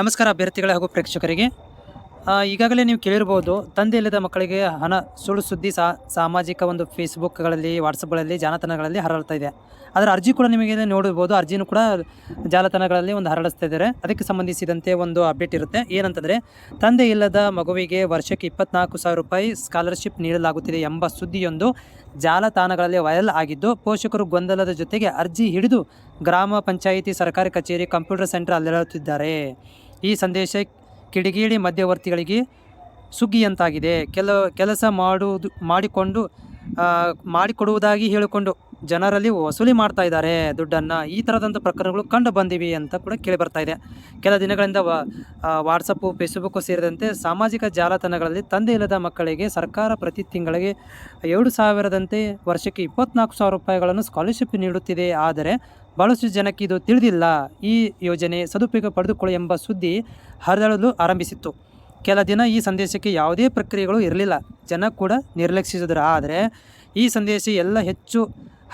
ನಮಸ್ಕಾರ ಅಭ್ಯರ್ಥಿಗಳೇ ಹಾಗೂ ಪ್ರೇಕ್ಷಕರಿಗೆ. ಈಗಾಗಲೇ ನೀವು ಕೇಳಿರ್ಬೋದು, ತಂದೆ ಇಲ್ಲದ ಮಕ್ಕಳಿಗೆ ಹಣ, ಸುಳ್ಳು ಸುದ್ದಿ, ಸಾ, ಸಾಮಾಜಿಕ ಒಂದು ಫೇಸ್ಬುಕ್ಗಳಲ್ಲಿ, ವಾಟ್ಸಪ್ಗಳಲ್ಲಿ, ಜಾಲತಾಣಗಳಲ್ಲಿ ಹರಡ್ತಾ ಇದೆ. ಅದರ ಅರ್ಜಿ ಕೂಡ ನಿಮಗೆ ನೋಡಿರ್ಬೋದು ಅರ್ಜಿನೂ ಕೂಡ ಜಾಲತಾಣಗಳಲ್ಲಿ ಒಂದು ಹರಡಿಸ್ತಾ ಇದ್ದಾರೆ. ಅದಕ್ಕೆ ಸಂಬಂಧಿಸಿದಂತೆ ಒಂದು ಅಪ್ಡೇಟ್ ಇರುತ್ತೆ. ಏನಂತಂದರೆ, ತಂದೆ ಇಲ್ಲದ ಮಗುವಿಗೆ ವರ್ಷಕ್ಕೆ ಇಪ್ಪತ್ನಾಲ್ಕು ಸಾವಿರ ರೂಪಾಯಿ ಸ್ಕಾಲರ್ಶಿಪ್ ನೀಡಲಾಗುತ್ತಿದೆ ಎಂಬ ಸುದ್ದಿಯೊಂದು ಜಾಲತಾಣಗಳಲ್ಲಿ ವೈರಲ್ ಆಗಿದ್ದು, ಪೋಷಕರು ಗೊಂದಲದ ಜೊತೆಗೆ ಅರ್ಜಿ ಹಿಡಿದು ಗ್ರಾಮ ಪಂಚಾಯಿತಿ ಸರ್ಕಾರಿ ಕಚೇರಿ ಕಂಪ್ಯೂಟರ್ ಸೆಂಟರ್ ಅಲ್ಲಿರುತ್ತಿದ್ದಾರೆ ಈ ಸಂದೇಶ ಕಿಡಿಗೇಡಿ ಮಧ್ಯವರ್ತಿಗಳಿಗೆ ಸುಗ್ಗಿಯಂತಾಗಿದೆ. ಕೆಲ, ಕೆಲಸ ಮಾಡುವುದು, ಮಾಡಿಕೊಂಡು ಮಾಡಿಕೊಡುವುದಾಗಿ ಹೇಳಿಕೊಂಡು ಜನರಲ್ಲಿ ವಸೂಲಿ ಮಾಡ್ತಾ ಇದ್ದಾರೆ ದುಡ್ಡನ್ನು. ಈ ಥರದಂಥ ಪ್ರಕರಣಗಳು ಕಂಡು ಬಂದಿವೆ ಅಂತ ಕೂಡ ಕೇಳಿ ಬರ್ತಾ ಇದೆ. ಕೆಲ ದಿನಗಳಿಂದ ವಾಟ್ಸಪ್ಪು ಫೇಸ್ಬುಕ್ಕು ಸೇರಿದಂತೆ ಸಾಮಾಜಿಕ ಜಾಲತಾಣಗಳಲ್ಲಿ ತಂದೆ ಇಲ್ಲದ ಮಕ್ಕಳಿಗೆ ಸರ್ಕಾರ ಪ್ರತಿ ತಿಂಗಳಿಗೆ ಎರಡು ಸಾವಿರದಂತೆ ವರ್ಷಕ್ಕೆ ಇಪ್ಪತ್ನಾಲ್ಕು ಸಾವಿರ ರೂಪಾಯಿಗಳನ್ನು ಸ್ಕಾಲರ್ಶಿಪ್ ನೀಡುತ್ತಿದೆ. ಆದರೆ ಭಾಳಷ್ಟು ಜನಕ್ಕೆ ಇದು ತಿಳಿದಿಲ್ಲ. ಈ ಯೋಜನೆ ಸದುಪಯೋಗ ಪಡೆದುಕೊಳ್ಳಿ ಎಂಬ ಸುದ್ದಿ ಹರಿದಾಡಲು ಆರಂಭಿಸಿತ್ತು. ಕೆಲ ದಿನ ಈ ಸಂದೇಶಕ್ಕೆ ಯಾವುದೇ ಪ್ರಕ್ರಿಯೆಗಳು ಇರಲಿಲ್ಲ. ಜನ ಕೂಡ ನಿರ್ಲಕ್ಷಿಸಿದರು. ಆದರೆ ಈ ಸಂದೇಶ ಎಲ್ಲ ಹೆಚ್ಚು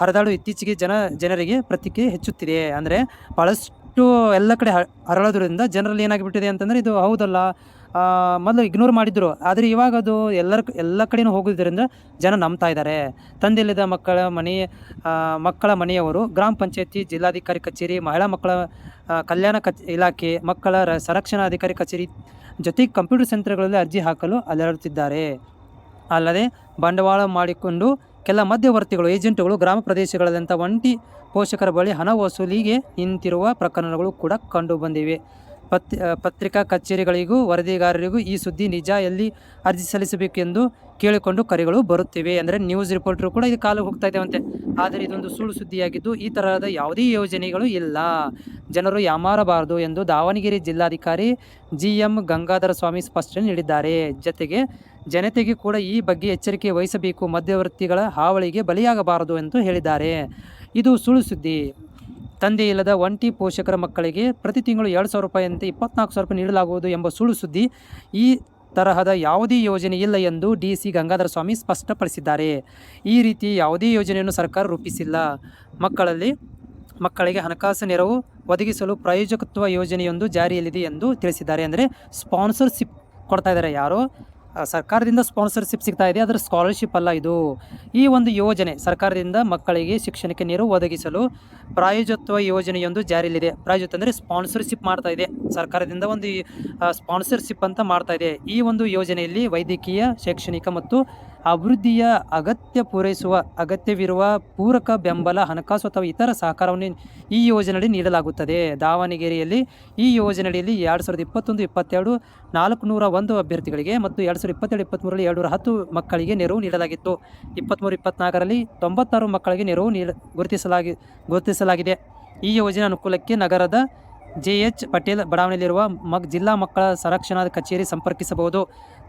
ಹರಿದಾಡು ಇತ್ತೀಚೆಗೆ ಜನ, ಜನರಿಗೆ ಪ್ರತಿಕ್ರಿಯೆ ಹೆಚ್ಚುತ್ತಿದೆ. ಅಂದರೆ ಭಾಳಷ್ಟು ಎಲ್ಲ ಕಡೆ ಹರಳೋದ್ರಿಂದ ಜನರಲ್ಲಿ ಏನಾಗಿಬಿಟ್ಟಿದೆ ಅಂತಂದರೆ ಇದು ಹೌದಲ್ಲ. ಮೊದಲು ಇಗ್ನೋರ್ ಮಾಡಿದ್ರು. ಆದರೆ ಇವಾಗ ಅದು ಎಲ್ಲರ ಎಲ್ಲ ಕಡೆಯೂ ಹೋಗೋದ್ರಿಂದ ಜನ ನಂಬ್ತಾ ಇದ್ದಾರೆ. ತಂದಿಲ್ಲದ ಮಕ್ಕಳ ಮನೆ ಮಕ್ಕಳ ಮನೆಯವರು ಗ್ರಾಮ ಪಂಚಾಯತಿ ಜಿಲ್ಲಾಧಿಕಾರಿ ಕಚೇರಿ, ಮಹಿಳಾ ಮಕ್ಕಳ ಕಲ್ಯಾಣ ಕಚ್, ಇಲಾಖೆ, ಮಕ್ಕಳ ಸಂರಕ್ಷಣಾಧಿಕಾರಿ ಕಚೇರಿ ಜೊತೆಗೆ ಕಂಪ್ಯೂಟರ್ ಸೆಂಟರ್ಗಳಲ್ಲಿ ಅರ್ಜಿ ಹಾಕಲು ಅಲೆದಾಡುತ್ತಿದ್ದಾರೆ ಅಲ್ಲದೆ ಬಂಡವಾಳ ಮಾಡಿಕೊಂಡು ಕೆಲ ಮಧ್ಯವರ್ತಿಗಳು, ಏಜೆಂಟ್ಗಳು ಗ್ರಾಮ ಪ್ರದೇಶಗಳಲ್ಲಂಥ ಒಂಟಿ ಪೋಷಕರ ಬಳಿ ಹಣ ವಸೂಲಿಗೆ ನಿಂತಿರುವ ಪ್ರಕರಣಗಳು ಕೂಡ ಕಂಡುಬಂದಿವೆ ಪತ್ ಪತ್ರಿಕಾ ಕಚೇರಿಗಳಿಗೂ ವರದಿಗಾರರಿಗೂ ಈ ಸುದ್ದಿ ನಿಜ ಎಲ್ಲಿ ಅರ್ಜಿ ಸಲ್ಲಿಸಬೇಕೆಂದು ಕೇಳಿಕೊಂಡು ಕರೆಗಳು ಬರುತ್ತಿವೆ ಅಂದರೆ ನ್ಯೂಸ್ ರಿಪೋರ್ಟರು ಕೂಡ ಇದು ಕಾಲು ಹೋಗ್ತಾ ಇದ್ದಾವಂತೆ. ಆದರೆ ಇದೊಂದು ಸುಳ್ಳು ಸುದ್ದಿಯಾಗಿದ್ದು ಈ ತರಹದ ಯಾವುದೇ ಯೋಜನೆಗಳು ಇಲ್ಲ. ಜನರು ಯಾಮಾರಬಾರದು ಎಂದು ದಾವಣಗೆರೆ ಜಿಲ್ಲಾಧಿಕಾರಿ ಜಿ ಎಂ ಗಂಗಾಧರ ಸ್ವಾಮಿ ಸ್ಪಷ್ಟನೆ ನೀಡಿದ್ದಾರೆ. ಜತೆಗೆ ಜನತೆಗೆ ಕೂಡ ಈ ಬಗ್ಗೆ ಎಚ್ಚರಿಕೆ ವಹಿಸಬೇಕು, ಮಧ್ಯವರ್ತಿಗಳ ಹಾವಳಿಗೆ ಬಲಿಯಾಗಬಾರದು ಎಂದು ಹೇಳಿದ್ದಾರೆ. ಇದು ಸುಳ್ಳು ಸುದ್ದಿ. ತಂದೆ ಇಲ್ಲದ ಒಂಟಿ ಪೋಷಕರ ಮಕ್ಕಳಿಗೆ ಪ್ರತಿ ತಿಂಗಳು ಎರಡು ಸಾವಿರ ರೂಪಾಯಿಯಂತೆ ಇಪ್ಪತ್ನಾಲ್ಕು ಸಾವಿರ ರೂಪಾಯಿ ನೀಡಲಾಗುವುದು ಎಂಬ ಸುಳ್ಳು ಸುದ್ದಿ ಈ ತರಹದ ಯಾವುದೇ ಯೋಜನೆ ಇಲ್ಲ ಎಂದು ಡಿ ಸಿ ಗಂಗಾಧರ ಸ್ವಾಮಿ ಸ್ಪಷ್ಟಪಡಿಸಿದ್ದಾರೆ. ಈ ರೀತಿ ಯಾವುದೇ ಯೋಜನೆಯನ್ನು ಸರ್ಕಾರ ರೂಪಿಸಿಲ್ಲ. ಮಕ್ಕಳಲ್ಲಿ, ಮಕ್ಕಳಿಗೆ ಹಣಕಾಸು ನೆರವು ಒದಗಿಸಲು ಪ್ರಾಯೋಜಕತ್ವ ಯೋಜನೆಯೊಂದು ಜಾರಿಯಲ್ಲಿದೆ ಎಂದು ತಿಳಿಸಿದ್ದಾರೆ. ಅಂದರೆ ಸ್ಪಾನ್ಸರ್ಶಿಪ್ ಕೊಡ್ತಾ ಇದ್ದಾರೆ ಯಾರು? ಸರ್ಕಾರದಿಂದ ಸ್ಪಾನ್ಸರ್ಶಿಪ್ ಸಿಗ್ತಾ ಇದೆ ಅದರ ಸ್ಕಾಲರ್ಶಿಪ್ ಅಲ್ಲ ಇದು. ಈ ಒಂದು ಯೋಜನೆ ಸರ್ಕಾರದಿಂದ ಮಕ್ಕಳಿಗೆ ಶಿಕ್ಷಣಕ್ಕೆ ನೆರವು ಒದಗಿಸಲು ಪ್ರಾಯೋಜತ್ವ ಯೋಜನೆಯೊಂದು ಜಾರಿಯಲ್ಲಿದೆ. ಪ್ರಾಯೋಜತ್ವ ಅಂದರೆ ಸ್ಪಾನ್ಸರ್ಶಿಪ್ ಮಾಡ್ತಾ ಇದೆ. ಸರ್ಕಾರದಿಂದ ಒಂದು ಸ್ಪಾನ್ಸರ್ಶಿಪ್ ಅಂತ ಮಾಡ್ತಾ ಇದೆ. ಈ ಒಂದು ಯೋಜನೆಯಲ್ಲಿ ವೈದ್ಯಕೀಯ, ಶೈಕ್ಷಣಿಕ ಮತ್ತು ಅಭಿವೃದ್ಧಿಯ ಅಗತ್ಯ ಪೂರೈಸುವ, ಅಗತ್ಯವಿರುವ ಪೂರಕ ಬೆಂಬಲ, ಹಣಕಾಸು ಅಥವಾ ಇತರ ಸಹಕಾರವನ್ನು ಈ ಯೋಜನೆಯಲ್ಲಿ ನೀಡಲಾಗುತ್ತದೆ. ದಾವಣಗೆರೆಯಲ್ಲಿ ಈ ಯೋಜನೆಯಲ್ಲಿ ಎರಡು ಸಾವಿರದ ಇಪ್ಪತ್ತೊಂದು, ಇಪ್ಪತ್ತೆರಡು ನಾಲ್ಕು ನೂರ ಒಂದು ಅಭ್ಯರ್ಥಿಗಳಿಗೆ ಮತ್ತು ಎರಡು ಸಾವಿರದ ಇಪ್ಪತ್ತೆರಡು, ಇಪ್ಪತ್ತ್ಮೂರರಲ್ಲಿ ಎರಡು ನೂರ ಹತ್ತು ಮಕ್ಕಳಿಗೆ ನೆರವು ನೀಡಲಾಗಿತ್ತು. ಇಪ್ಪತ್ತ್ಮೂರು, ಇಪ್ಪತ್ತ್ನಾಲ್ಕರಲ್ಲಿ ತೊಂಬತ್ತಾರು ಮಕ್ಕಳಿಗೆ ನೆರವು ನೀಡ, ಗುರುತಿಸಲಾಗಿ ಗುರುತಿಸಲಾಗಿದೆ ಈ ಯೋಜನೆ ಅನುಕೂಲಕ್ಕೆ ನಗರದ ಜೆ ಎಚ್ ಪಟೇಲ್ ಬಡಾವಣೆಯಲ್ಲಿರುವ ಮಗ್, ಜಿಲ್ಲಾ ಮಕ್ಕಳ ಸಂರಕ್ಷಣಾ ಕಚೇರಿ ಸಂಪರ್ಕಿಸಬಹುದು.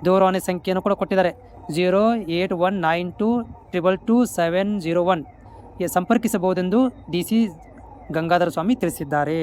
ದೂರವಾಣಿ ಸಂಖ್ಯೆಯನ್ನು ಕೂಡ ಕೊಟ್ಟಿದ್ದಾರೆ. Zero eight one nine two triple two seven zero one ಸಂಪರ್ಕಿಸಬಹುದೆಂದು D C Gangadhara ಸ್ವಾಮಿ ತಿಳಿಸಿದ್ದಾರೆ.